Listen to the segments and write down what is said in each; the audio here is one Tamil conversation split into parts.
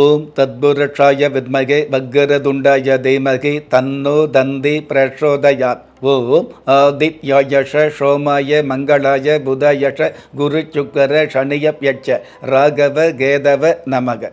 ஓம் தத்புருஷாய வித்மகே வக்கரதுண்டாய தீமகி தன்னோ தந்தி பிரச்சோதயாத் ஓம் ஆதித்யாயஷ சோமாய மங்களாய புதயஷ குரு சுக்கர சனியப்யட்ச ராகவ கேதவ நமக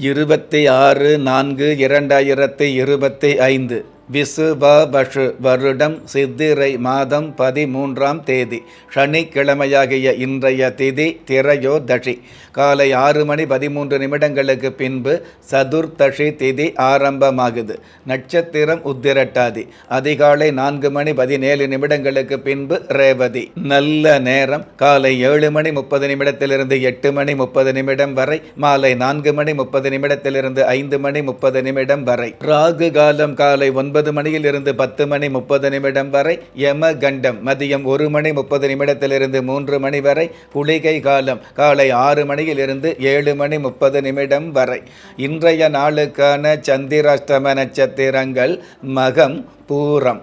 இருபத்தி ஆறு நான்கு இரண்டாயிரத்தி இருபத்தி ஐந்து. விசுவபஷு வருடம் சித்திரை மாதம் பதிமூன்றாம் தேதி சனிக்கிழமையாகிய இன்றைய திதி திரையோதஷி காலை ஆறு மணி பதிமூன்று நிமிடங்களுக்கு பின்பு சதுர்தஷி திதி ஆரம்பமாகுது. நட்சத்திரம் உத்திரட்டாதி. அதிகாலை நான்கு மணி பதினேழு நிமிடங்களுக்கு பின்பு ரேவதி. நல்ல நேரம். காலை ஏழு மணி முப்பது நிமிடத்திலிருந்து எட்டு மணி முப்பது நிமிடம் வரை மாலை நான்கு மணி முப்பது நிமிடத்திலிருந்து ஐந்து மணி முப்பது நிமிடம் வரை. ராகு காலம் காலை ஒன்பது மணியில் இருந்து பத்து மணி முப்பது நிமிடம் வரை யம கண்டம் மதியம் ஒரு மணி முப்பது நிமிடத்திலிருந்து மூன்று மணி வரை குளிகை காலம் காலை ஆறு மணியில் இருந்து ஏழு மணி முப்பது நிமிடம் வரை. இன்றைய நாளுக்கான சந்திராஷ்டம நட்சத்திரங்கள் மகம் பூரம்.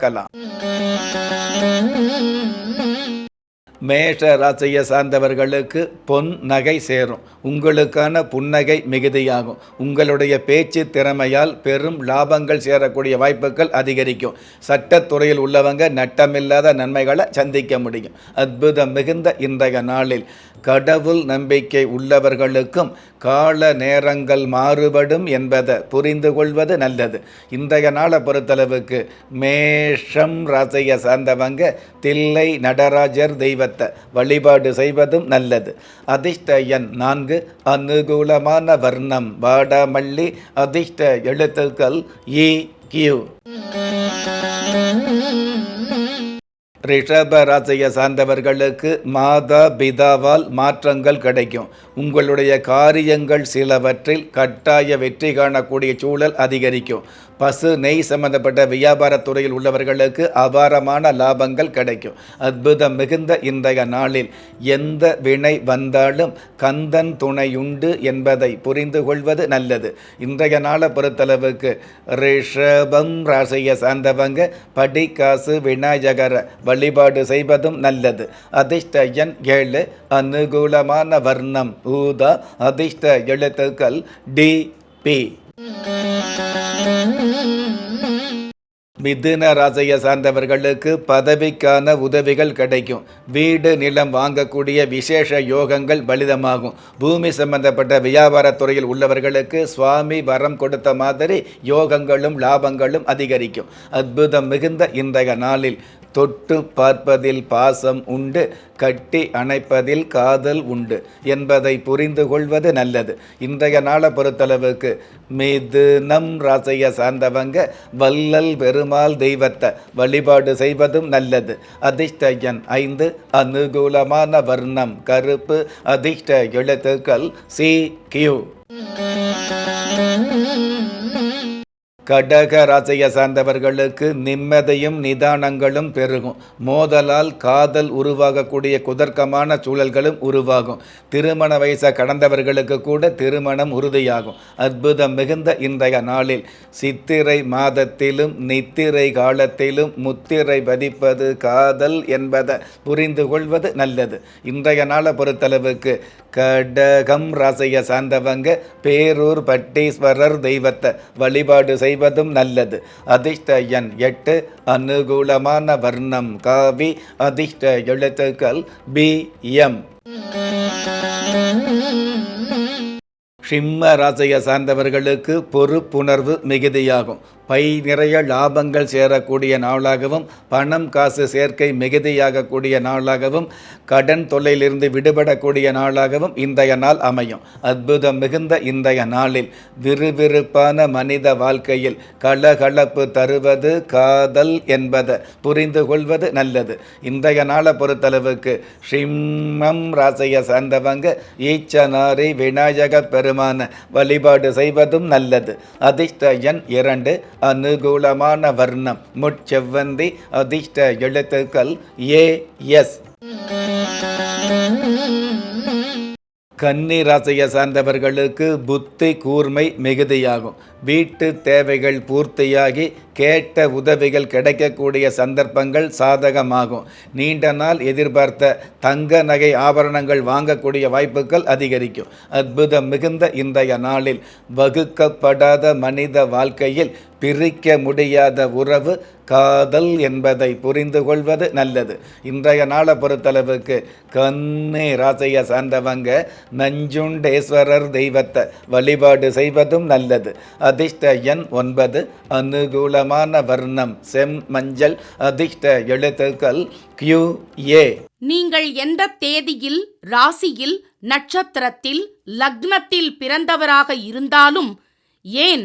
பார்க்கலாம். மேஷ ராசியை சார்ந்தவர்களுக்கு பொன் நகை சேரும். உங்களுக்கான புன்னகை மிகுதியாகும். உங்களுடைய பேச்சு திறமையால் பெரும் லாபங்கள் சேரக்கூடிய வாய்ப்புகள் அதிகரிக்கும். சட்டத்துறையில் உள்ளவங்க நட்டமில்லாத நன்மைகளை சந்திக்க முடியும். அற்புதம் மிகுந்த இன்றைய நாளில் கடவுள் நம்பிக்கை உள்ளவர்களுக்கும் கால நேரங்கள் மாறுபடும் என்பதை புரிந்து கொள்வது நல்லது. இன்றைய நாளை பொறுத்தளவுக்கு மேஷம் ராசியை சார்ந்தவங்க தில்லை நடராஜர் தெய்வத்தை வழிபாடு செய்வதும் நல்லது. அதிர்ஷ்ட எண் நான்கு அனுகூலமான வர்ணம் வாடாமல்லி அதிர்ஷ்ட எழுத்துக்கள் இ கியூ. ரிஷப ராசியை சார்ந்தவர்களுக்கு மாதா பிதாவால் மாற்றங்கள் கிடைக்கும். உங்களுடைய காரியங்கள் சிலவற்றில் கட்டாய வெற்றி காணக்கூடிய சூழல் அதிகரிக்கும். பசு நெய் சம்பந்தப்பட்ட வியாபாரத் துறையில் உள்ளவர்களுக்கு அபாரமான லாபங்கள் கிடைக்கும். அற்புதம் மிகுந்த இன்றைய நாளில் எந்த வினை வந்தாலும் கந்தன் துணையுண்டு என்பதை புரிந்து கொள்வது நல்லது. இன்றைய நாளை பொறுத்தளவுக்கு ரிஷபம் ராசியை சார்ந்தவங்க படிக்காசு விநாயகர வழிபாடு செய்வதும் நல்லது. அதிர்ஷ்ட எண் ஏழு அனுகூலமான வர்ணம் ஊதா. அதிர்ஷ்ட எழுத்துக்கள் டி பி. மிதுன ராசியை சார்ந்தவர்களுக்கு பதவிக்கான உதவிகள் கிடைக்கும். வீடு நிலம் வாங்கக்கூடிய விசேஷ யோகங்கள் பலிதமாகும். பூமி சம்பந்தப்பட்ட வியாபாரத் துறையில் உள்ளவர்களுக்கு சுவாமி வரம் கொடுத்த மாதிரி யோகங்களும் லாபங்களும் அதிகரிக்கும். அற்புதம் மிகுந்த இன்றைய நாளில் தொட்டு பார்ப்பதில் பாசம் உண்டு கட்டி அணைப்பதில் காதல் உண்டு என்பதை புரிந்து கொள்வது நல்லது. இன்றைய நாளை பொறுத்தளவுக்கு மிதுனம் ராசையை சார்ந்தவங்க வல்லல் பெருமாள் தெய்வத்தை வழிபாடு செய்வதும் நல்லது. அதிர்ஷ்ட எண் ஐந்து அனுகூலமான வர்ணம் கருப்பு அதிர்ஷ்ட எழுத்துக்கள் சி கியூ. கடக ராசியை சார்ந்தவர்களுக்கு நிம்மதியும் நிதானங்களும் பெருகும். மோதலால் காதல் உருவாகக்கூடிய குதர்க்கமான சூழல்களும் உருவாகும். திருமண வயசை கடந்தவர்களுக்கு கூட திருமணம் உறுதியாகும். அற்புதம் மிகுந்த இன்றைய நாளில் சித்திரை மாதத்திலும் நித்திரை காலத்திலும் முத்திரை பதிப்பது காதல் என்பதை புரிந்து கொள்வது நல்லது. இன்றைய நாளை பொறுத்தளவுக்கு கடகம் ரசைய சார்ந்தவங்க பேரூர் பட்டீஸ்வரர் தெய்வத்தை வழிபாடு செய்வதும் நல்லது. அதிர்ஷ்ட எண் எட்டு அனுகூலமான வர்ணம் காவி அதிர்ஷ்ட எழுத்துக்கள் பி எம். சிம்ம ராசியை சார்ந்தவர்களுக்கு பொறுப்புணர்வு மிகுதியாகும். பை நிறைய லாபங்கள் சேரக்கூடிய நாளாகவும் பணம் காசு சேர்க்கை மிகுதியாகக்கூடிய நாளாகவும் கடன் தொல்லையிலிருந்து விடுபடக்கூடிய நாளாகவும் இன்றைய நாள் அமையும். அற்புதம் மிகுந்த இன்றைய நாளில் விறுவிறுப்பான மனித வாழ்க்கையில் கலகலப்பு தருவது காதல் என்பதை புரிந்து கொள்வது நல்லது. இன்றைய நாளை பொறுத்தளவுக்கு சிம்மம் ராசியை சார்ந்தவங்க ஈச்சனாரி விநாயக பெருமான வழிபாடு செய்வதும் நல்லது. அதிர்ஷ்ட எண் இரண்டு அனுகூலமான வர்ணம் முட்செவ்வந்தி அதிர்ஷ்ட எழுத்துக்கள் ஏ எஸ். கன்னி ராசியை சார்ந்தவர்களுக்கு புத்தி கூர்மை மிகுதியாகும். வீட்டு தேவைகள் பூர்த்தியாகி கேட்ட உதவிகள் கிடைக்கக்கூடிய சந்தர்ப்பங்கள் சாதகமாகும். நீண்ட நாள் எதிர்பார்த்த தங்க நகை ஆபரணங்கள் வாங்கக்கூடிய வாய்ப்புகள் அதிகரிக்கும். அற்புதம் மிகுந்த இன்றைய நாளில் வகுக்கப்படாத மனித வாழ்க்கையில் பிரிக்க முடியாத உறவு காதல் என்பதை புரிந்து கொள்வது நல்லது. இன்றைய நாளை பொறுத்தளவுக்கு கண்ணே ராசியை சார்ந்தவங்க நஞ்சுண்டேஸ்வரர் தெய்வத்தை வழிபாடு செய்வதும் நல்லது. அதிர்ஷ்ட எண் ஒன்பது அனுகூலமான வர்ணம் செம் மஞ்சள் அதிர்ஷ்ட எழுத்துக்கள் கியூ ஏ. நீங்கள் எந்த தேதியில் ராசியில் நட்சத்திரத்தில் லக்னத்தில் பிறந்தவராக இருந்தாலும் ஏன்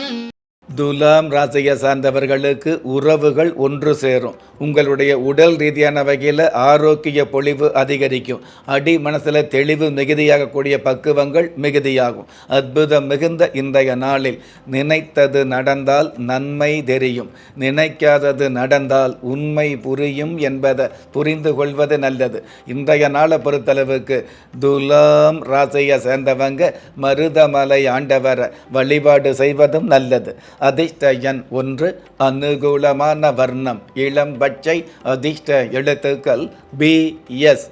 துலாம் ராசியை சார்ந்தவர்களுக்கு உறவுகள் ஒன்று சேரும். உங்களுடைய உடல் ரீதியான வகையில் ஆரோக்கிய பொழிவு அதிகரிக்கும். அடி மனசில் தெளிவு மிகுதியாகக்கூடிய பக்குவங்கள் மிகுதியாகும். அற்புதம் மிகுந்த இன்றைய நாளில் நினைத்தது நடந்தால் நன்மை தெரியும். நினைக்காதது நடந்தால் உண்மை புரியும் என்பதை புரிந்து கொள்வது நல்லது. இன்றைய நாளை பொறுத்தளவுக்கு துலாம் ராசியை சேர்ந்தவங்க மருதமலை ஆண்டவரை வழிபாடு செய்வதும் நல்லது. அதிர்ஷ்ட எண் ஒன்று அனுகூலமான வர்ணம். இளம் பச்சை அதிர்ஷ்ட எழுத்துக்கள் பி எஸ்.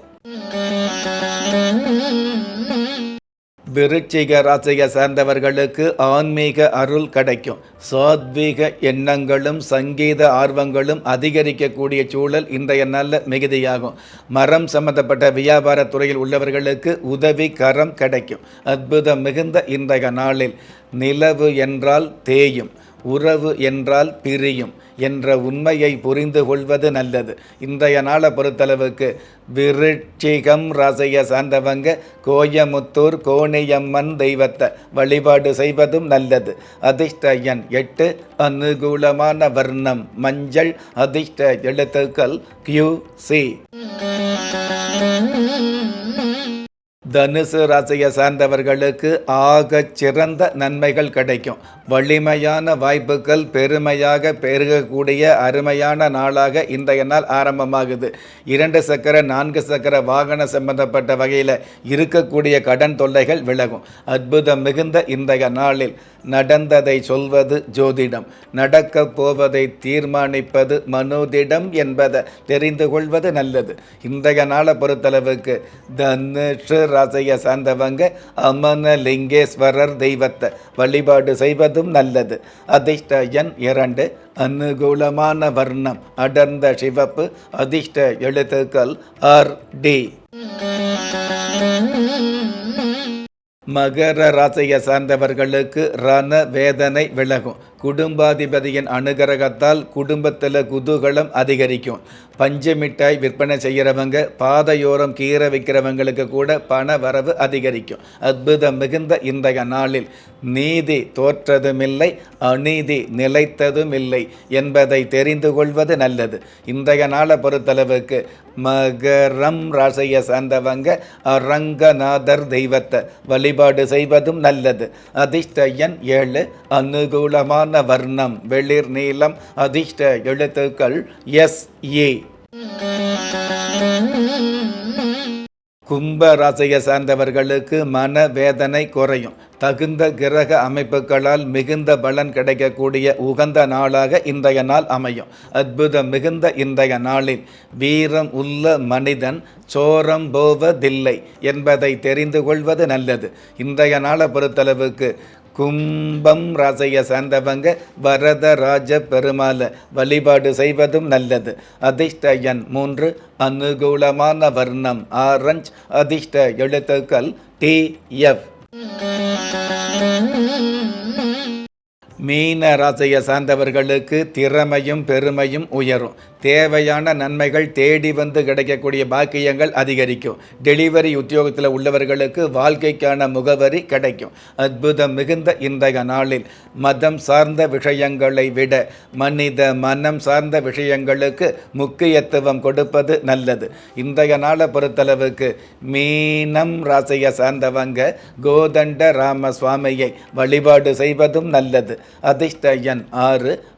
விருச்சிக ராசியை சார்ந்தவர்களுக்கு ஆன்மீக அருள் கிடைக்கும். சாத்வீக எண்ணங்களும் சங்கீத ஆர்வங்களும் அதிகரிக்கக்கூடிய சூழல் இன்றைய நல்ல மிகுதியாகும். மரம் சம்பந்தப்பட்ட வியாபார துறையில் உள்ளவர்களுக்கு உதவி கரம் கிடைக்கும். அற்புதம் மிகுந்த இன்றைய நாளில். நிலவு என்றால் தேயும். உறவு என்றால் பிரியும் என்ற உண்மையை புரிந்து கொள்வது நல்லது. இன்றைய நாளை பொறுத்தளவுக்கு விருட்சிகம் ரசைய சார்ந்தவங்க கோயமுத்தூர் கோணியம்மன் தெய்வத்தை வழிபாடு செய்வதும் நல்லது. அதிர்ஷ்ட எண் எட்டு அனுகூலமான வர்ணம் மஞ்சள் அதிர்ஷ்ட எழுத்துக்கள் கியூ சி தனுசு ராசியை சார்ந்தவர்களுக்கு ஆகச் சிறந்த நன்மைகள் கிடைக்கும். வலிமையான வாய்ப்புகள் பெருமையாக பெருகக்கூடிய அருமையான நாளாக இன்றைய நாள் ஆரம்பமாகுது. இரண்டு சக்கர நான்கு சக்கர வாகன சம்பந்தப்பட்ட வகையில் இருக்கக்கூடிய கடன் தொல்லைகள் விலகும். அற்புதம் மிகுந்த இன்றைய நாளில் நடந்ததை சொல்வது ஜோதிடம். நடக்கப் போவதை தீர்மானிப்பது மனோதிடம் என்பதை தெரிந்து கொள்வது நல்லது. இன்றைய நாளை பொறுத்தளவுக்கு தனுஷு ராசியை சார்ந்தவங்க அமனலிங்கேஸ்வரர் தெய்வத்தை வழிபாடு செய்வதும் நல்லது. அதிர்ஷ்ட எண் இரண்டு அனுகூலமான வர்ணம் அடர்ந்த சிவப்பு அதிர்ஷ்ட எழுத்துக்கள் ஆர் டி. மகர ராசியை சார்ந்தவர்களுக்கு ரண வேதனை விலகும். குடும்பாதிபதியின் அனுகிரகத்தால் குடும்பத்தில் குதூகலம் அதிகரிக்கும். பஞ்சு மிட்டாய் விற்பனை செய்கிறவங்க பாதையோரம் கீரை விற்கிறவங்களுக்கு கூட பண வரவு அதிகரிக்கும். அற்புதம் மிகுந்த இன்றைய நாளில் நீதி தோற்றதுமில்லை அநீதி நிலைத்ததும் இல்லை என்பதை தெரிந்து கொள்வது நல்லது. இன்றைய நாளை பொறுத்தளவுக்கு மகரம் ராசைய சார்ந்தவங்க அரங்கநாதர் தெய்வத்தை வழிபாடு செய்வதும் நல்லது. அதிர்ஷ்டயன் ஏழு அனுகூலமான வர்ணம் வெளிர் நீளம் அதிர்ஷ்ட எழுத்துக்கள் எஸ் ஏ. கும்ப ராசியை சார்ந்தவர்களுக்கு மன வேதனை குறையும். தகுந்த கிரக அமைப்புகளால் மிகுந்த பலன் கிடைக்கக்கூடிய உகந்த நாளாக இன்றைய நாள் அமையும். அற்புதம் மிகுந்த இன்றைய நாளில் வீரம் உள்ள மனிதன் சோரம் போவதில்லை என்பதை தெரிந்து கொள்வது நல்லது. இன்றைய நாளை பொறுத்தளவுக்கு கும்பம் ராசியை சார்ந்தவங்க வரதராஜ பெருமாளை வழிபாடு செய்வதும் நல்லது. அதிர்ஷ்ட எண் மூன்று அனுகூலமான வர்ணம். ஆரஞ்ச் அதிர்ஷ்ட எழுத்துக்கள் டி எஃப் மீன ராசியை சார்ந்தவர்களுக்கு திறமையும் பெருமையும் உயரும். தேவையான நன்மைகள் தேடி வந்து கிடைக்கக்கூடிய பாக்கியங்கள் அதிகரிக்கும். டெலிவரி உத்தியோகத்தில் உள்ளவர்களுக்கு வாழ்க்கைக்கான முகவரி கிடைக்கும். அற்புதம் மிகுந்த இன்றைய நாளில் மதம் சார்ந்த விஷயங்களை விட மனித மனம் சார்ந்த விஷயங்களுக்கு முக்கியத்துவம் கொடுப்பது நல்லது. இன்றைய நாளை பொறுத்தளவுக்கு மீனம் ராசியை சார்ந்தவங்க கோதண்ட ராம சுவாமியை வழிபாடு செய்வதும் நல்லது. அதிர்ஷ்ட எண் ஆறு